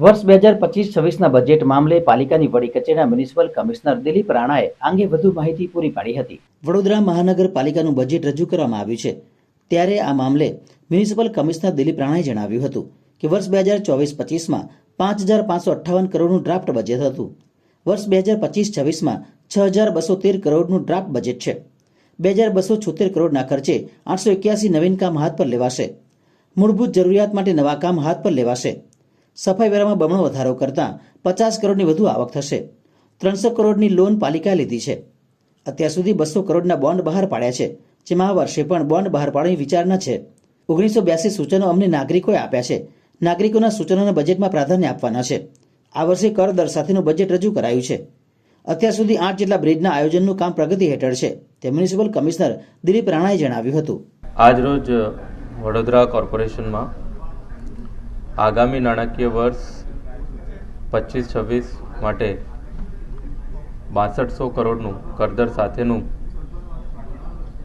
વર્ષ બે હજાર પચીસ છવ્વીસના બજેટ મામલે પાલિકાની વડી કચેરીના મ્યુનિસિપલ કમિશનર દિલીપ રાણાએ આ અંગે વધુ માહિતી પૂરી પાડી હતી. વડોદરા મહાનગરપાલિકાનું બજેટ રજૂ કરવામાં આવ્યું છે. ત્યારે આ મામલે મ્યુનિસિપલ કમિશનર દિલીપ રાણાએ જણાવ્યું હતું કે વર્ષ બે હજાર ચોવીસ પચીસમાં પાંચ હજાર પાંચસો અઠ્ઠાવન કરોડનું ડ્રાફ્ટ બજેટ હતું. વર્ષ બે હજાર પચીસ છવ્વીસમાં છ હજાર બસો તેર કરોડનું ડ્રાફ્ટ બજેટ છે. બે હજાર બસો છોતેર કરોડના ખર્ચે આઠસો એક્યાસી નવીન કામ હાથ પર લેવાશે. મૂળભૂત જરૂરિયાત માટે નવા કામ હાથ પર લેવાશે. સફાઈ વેરામાં બમણો વધારો કરતાં પચાસ કરોડની વધુ આવક થશે. ત્રણસો કરોડની લોન પાલિકાએ લીધી છે. અત્યાર સુધી બસો કરોડના બોન્ડ બહાર પાડ્યા છે, જેમાં આ વર્ષે પણ બોન્ડ બહાર પાડવાની વિચારણા છે. ઓગણીસો બ્યાસી સૂચનો અમને નાગરિકોએ આપ્યા છે. નાગરિકોના સૂચનોને બજેટમાં પ્રાધાન્ય આપવાના છે. આ વર્ષે કર દર સાથેનું બજેટ રજૂ કરાયું છે. અત્યાર સુધી આઠ જેટલા બ્રિજના આયોજનનું કામ પ્રગતિ હેઠળ છે તે મ્યુનિસિપલ કમિશનર દિલીપ રાણાએ જણાવ્યું હતું. આજરોજ વડોદરા કોર્પોરેશનમાં આગામી નાણાકીય વર્ષ પચીસ, છવ્વીસ માટે બાસઠસો કરોડનું કરદર સાથેનું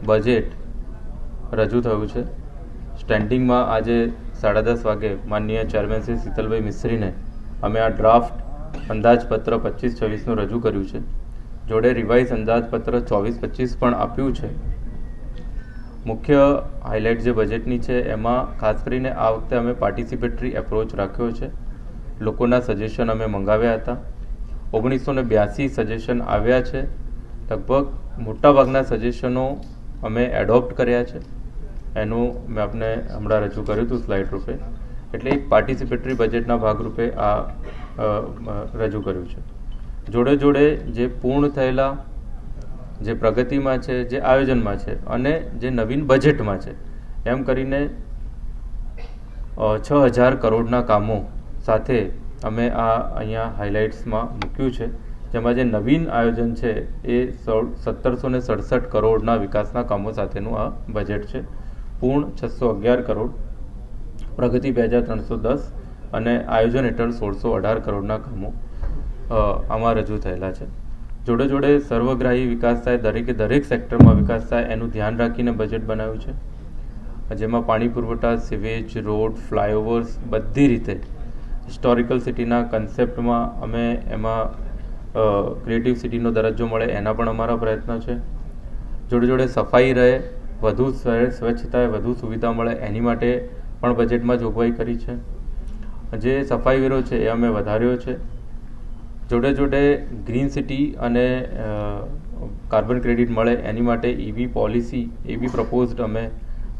બજેટ રજૂ થયું છે. સ્ટેન્ડિંગમાં આજે સાડા દસ વાગે માનનીય ચેરમેન શ્રી શીતલભાઈ મિસ્ત્રીને અમે આ ડ્રાફ્ટ અંદાજપત્ર પચીસ, છવ્વીસનું રજૂ કર્યું છે. જોડે રિવાઇઝ અંદાજપત્ર ચોવીસ, પચીસ પણ આપ્યું છે. મુખ્ય હાઇલાઇટ જે બજેટની છે, એમાં ખાસ કરીને આ વખતે અમે પાર્ટિસિપેટરી એપ્રોચ રાખ્યો છે. લોકોના સજેશન અમે મંગાવ્યા હતા. ઓગણીસો ને બ્યાસી સજેશન આવ્યા છે. લગભગ મોટાભાગના સજેશનો અમે એડોપ્ટ કર્યા છે. એનું મેં આપને હમણાં રજૂ કર્યું હતું સ્લાઇડ રૂપે. એટલે પાર્ટિસિપેટરી બજેટના ભાગરૂપે આ રજૂ કર્યું છે. જોડે જોડે જે પૂર્ણ થયેલા જે પ્રગતિમાં છે, જે આયોજનમાં છે અને જે નવીન બજેટમાં છે, એમ કરીને છ હજાર કરોડના કામો સાથે અમે આ અહીંયા હાઇલાઇટ્સમાં મૂક્યું છે. જેમાં જે નવીન આયોજન છે, એ સત્તરસો ને સડસઠ કરોડના વિકાસના કામો સાથેનું આ બજેટ છે. પૂર્ણ છસો અગિયાર કરોડ. પ્રગતિ બે હજાર ત્રણસો દસ અને આયોજન હેઠળ સોળસો અઢાર કરોડના કામો આમાં રજૂ થયેલા છે. જોડે જોડે સર્વગ્રાહી વિકાસ થાય, દરેકે દરેક સેક્ટરમાં વિકાસ થાય, એનું ધ્યાન રાખીને બજેટ બનાવ્યું છે. જેમાં પાણી પુરવઠા સિવેજ રોડ ફ્લાયઓવર્સ બધી રીતે હિસ્ટોરિકલ સિટીના કન્સેપ્ટમાં અમે એમાં ક્રિએટિવ સિટીનો દરજ્જો મળે એના પણ અમારા પ્રયત્નો છે. જોડે જોડે સફાઈ રહે, વધુ સ્વ- સ્વચ્છતાએ વધુ સુવિધા મળે એની માટે પણ બજેટમાં જોગવાઈ કરી છે. જે સફાઈ વેરો છે એ અમે વધાર્યો છે. જોડે જોડે ગ્રીન સિટી અને કાર્બન ક્રેડિટ મળે એની માટે ઈવી પોલિસી એવી પ્રપોઝડ અમે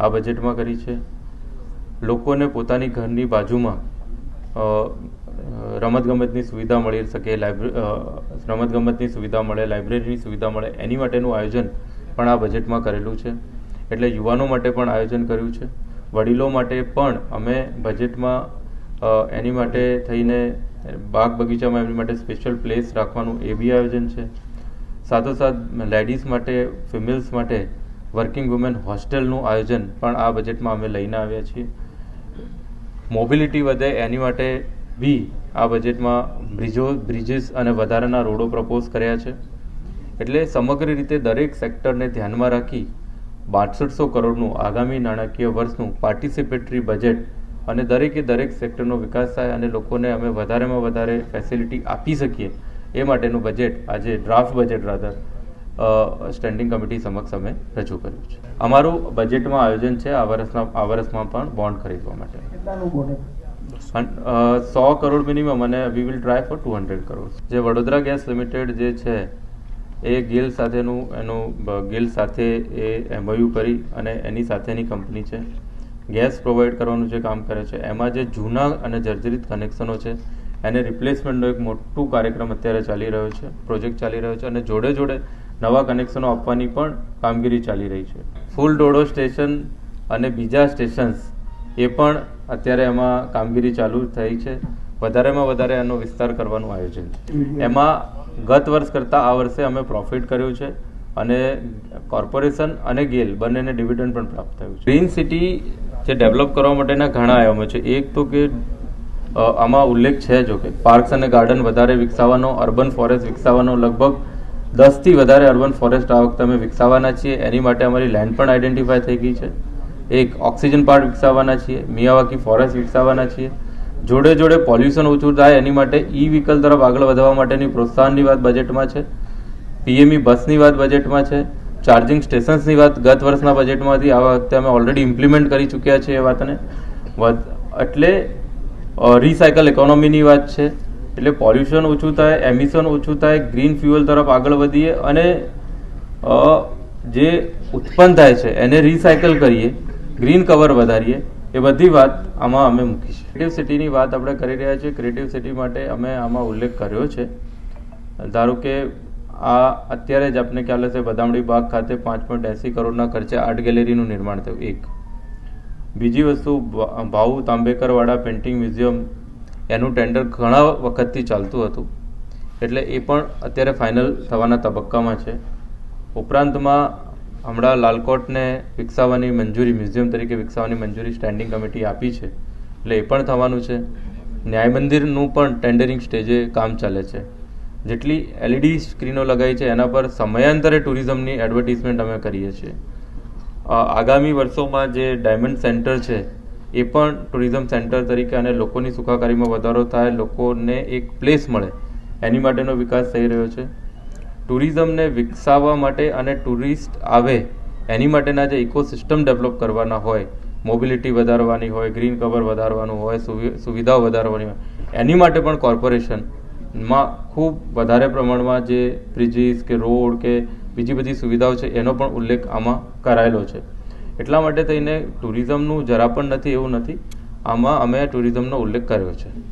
આ બજેટમાં કરી છે. લોકોને પોતાની ઘરની બાજુમાં રમતગમતની સુવિધા મળી શકે રમતગમતની સુવિધા મળે, લાઇબ્રેરીની સુવિધા મળે, એની માટેનું આયોજન પણ આ બજેટમાં કરેલું છે. એટલે યુવાનો માટે પણ આયોજન કર્યું છે. વડીલો માટે પણ અમે બજેટમાં એની માટે થઈને બાગ બગીચામાં એમની માટે સ્પેશિયલ પ્લેસ રાખવાનું એ બી આયોજન છે. સાથોસાથ લેડીઝ માટે ફિમેલ્સ માટે વર્કિંગ વુમેન હોસ્ટેલનું આયોજન પણ આ બજેટમાં અમે લઈને આવ્યા છીએ. મોબિલિટી વધે એની માટે બી આ બજેટમાં બ્રિજો બ્રિજીસ અને વધારાના રોડો પ્રપોઝ કર્યા છે. એટલે સમગ્ર રીતે દરેક સેક્ટરને ધ્યાનમાં રાખી બાસઠસો કરોડનું આગામી નાણાકીય વર્ષનું પાર્ટિસિપેટરી બજેટ અને દરેકે દરેક સેક્ટરનો વિકાસ થાય અને લોકોને અમે વધારેમાં વધારે ફેસિલિટી આપી શકીએ એ માટેનું બજેટ આજે draft budget rather standing committee સમક્ષ અમે રજૂ કર્યું છે. અમારું બજેટમાં આયોજન છે આ વર્ષના આ વર્ષમાં પણ બોન્ડ ખરીદવા માટે. સો કરોડ મિનિમમ અને we will try for two hundred crore જે વડોદરા ગેસ લિમિટેડ જે છે એ ગેલ સાથેનું એનું ગિલ સાથે એ એમઓયુ કરી અને એની સાથેની કંપની છે. ગેસ પ્રોવાઈડ કરવાનું જે કામ કરે છે એમાં જે જૂના અને જર્જરિત કનેક્શનો છે એને રિપ્લેસમેન્ટનો એક મોટું કાર્યક્રમ અત્યારે ચાલી રહ્યો છે પ્રોજેક્ટ ચાલી રહ્યો છે અને જોડે જોડે નવા કનેક્શનો આપવાની પણ કામગીરી ચાલી રહી છે. ફૂલ ડોડો સ્ટેશન અને બીજા સ્ટેશન્સ એ પણ અત્યારે એમાં કામગીરી ચાલુ થઈ છે. વધારેમાં વધારે એનો વિસ્તાર કરવાનું આયોજન છે. એમાં ગત વર્ષ કરતાં આ વર્ષે અમે પ્રોફિટ કર્યું છે અને કોર્પોરેશન અને ગેલ બંનેને ડિવિડન્ડ પણ પ્રાપ્ત થયું છે. ગ્રીન સિટી જે ડેવલપ કરવા માટેના ઘણા આયામો છે. એક તો કે આમાં ઉલ્લેખ છે જો કે પાર્ક્સ અને ગાર્ડન વધારે વિકસાવવાનો અર્બન ફોરેસ્ટ વિકસાવવાનો લગભગ દસથી વધારે અર્બન ફોરેસ્ટ આ વખતે અમે વિકસાવવાના છીએ. એની માટે અમારી લેન્ડ પણ આઈડેન્ટિફાય થઈ ગઈ છે. એક ઓક્સિજન પાર્ક વિકસાવવાના છીએ. મિયાવાકી ફોરેસ્ટ વિકસાવવાના છીએ. જોડે જોડે પોલ્યુશન ઓછું થાય એની માટે ઈ વ્હીકલ તરફ આગળ વધવા માટેની પ્રોત્સાહનની વાત બજેટમાં છે. પીએમઈ બસની વાત બજેટમાં છે. ચાર્જિંગ સ્ટેશન્સની વાત ગત વર્ષના બજેટમાંથી આ વખતે અમે ઓલરેડી ઇમ્પ્લિમેન્ટ કરી ચૂક્યા છીએ એ વાતને. એટલે રિસાયકલ ઇકોનોમીની વાત છે. એટલે પોલ્યુશન ઓછું થાય એમિશન ઓછું થાય ગ્રીન ફ્યુઅલ તરફ આગળ વધીએ અને જે ઉત્પન્ન થાય છે એને રિસાયકલ કરીએ ગ્રીન કવર વધારીએ, એ બધી વાત આમાં અમે મૂકી છે. ક્રિએટિવ સિટીની વાત આપણે કરી રહ્યા છીએ. ક્રિએટિવ સિટી માટે અમે આમાં ઉલ્લેખ કર્યો છે. ધારો કે આ અત્યારે જ આપને ખ્યાલ હશે, બદામડી બાગ ખાતે પાંચ પોઈન્ટ એંસી કરોડના ખર્ચે આર્ટ ગેલેરીનું નિર્માણ થયું, એક. બીજી વસ્તુ ભાઉ તાંબેકરવાળા પેઇન્ટિંગ મ્યુઝિયમ, એનું ટેન્ડર ઘણા વખતથી ચાલતું હતું. એટલે એ પણ અત્યારે ફાઇનલ થવાના તબક્કામાં છે. ઉપરાંતમાં હમણાં લાલકોટને વિકસાવવાની મંજૂરી, મ્યુઝિયમ તરીકે વિકસાવવાની મંજૂરી સ્ટેન્ડિંગ કમિટી આપી છે. એટલે એ પણ થવાનું છે. ન્યાય મંદિરનું પણ ટેન્ડરિંગ સ્ટેજે કામ ચાલે છે. જેટલી એલઈડી સ્ક્રીનો લગાવી છે, એના પર સમયાંતરે ટુરિઝમની એડવર્ટિઝમેન્ટ અમે કરીએ છીએ. આગામી વર્ષોમાં જે ડાયમંડ સેન્ટર છે, એ પણ ટુરિઝમ સેન્ટર તરીકે અને લોકોની સુખાકારીમાં વધારો થાય, લોકોને એક પ્લેસ મળે, એની માટેનો વિકાસ થઈ રહ્યો છે. ટુરિઝમને વિકસાવવા માટે અને ટુરિસ્ટ આવે, એની માટેના જે ઇકોસિસ્ટમ ડેવલપ કરવાના હોય મોબિલિટી વધારવાની હોય ગ્રીન કવર વધારવાનું હોય, સુવિ- સુવિધાઓ વધારવાની હોય, એની માટે પણ કોર્પોરેશનમાં ખૂબ વધારે પ્રમાણમાં જે બ્રિજીસ કે રોડ કે બીજી બધી સુવિધાઓ છે, એનો પણ ઉલ્લેખ આમાં કરાયેલો છે. એટલા માટે થઈને ટુરિઝમનું જરા પણ નથી, એવું નથી. આમાં અમે ટુરિઝમનો ઉલ્લેખ કર્યો છે.